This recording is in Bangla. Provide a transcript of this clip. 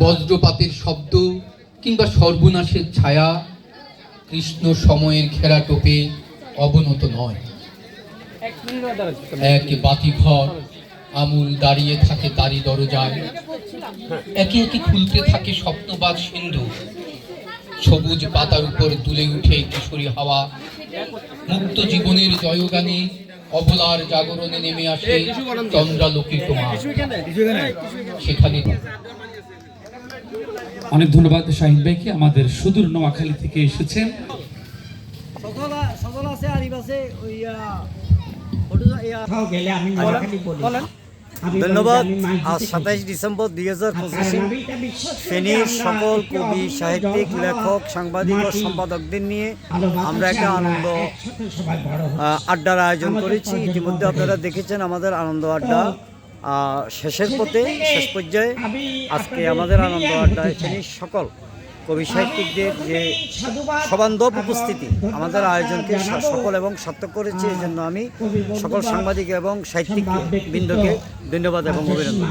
বজ্রপাতের শব্দ কিংবা সর্বনাশের ছায়া কৃষ্ণ সময়ের ঘেরা টোপে অবনত নয়। এক বাতিঘর আমূল দাঁড়িয়ে থাকে তারই দরজায়। একে একে খুলতে থাকে স্বপ্নবাদ সিন্ধু। সবুজ পাতার উপর তুলে উঠে কিশোরী হাওয়া। মুক্ত জীবনের জয়গানে অবলার জাগরণে নেমে আসে চন্দ্রালোকের তোমার সেখানে অনেক ধন্যবাদ শাহিন ভাইকে আমাদের সুদূর নোয়াখালী থেকে এসেছেন। ধন্যবাদ। আজ সাতাইশ ডিসেম্বর দুই হাজার। পঁচিশে ফেনীর সকল কবি সাহিত্যিক লেখক সাংবাদিক ও সম্পাদকদের নিয়ে আমরা একটা আনন্দ আড্ডার আয়োজন করেছি। ইতিমধ্যে আপনারা দেখেছেন আমাদের আনন্দ আড্ডা। শেষের পথে, শেষ পর্যায়ে আজকে আমাদের আনন্দ আড্ডা চাই। সকল কবি সাহিত্যিকদের যে সবান্ধব উপস্থিতি আমাদের আয়োজনকে সফল এবং সার্থক করেছে এই জন্য আমি সকল সাংবাদিক এবং সাহিত্যিক বৃন্দকে ধন্যবাদ এবং অভিনন্দন।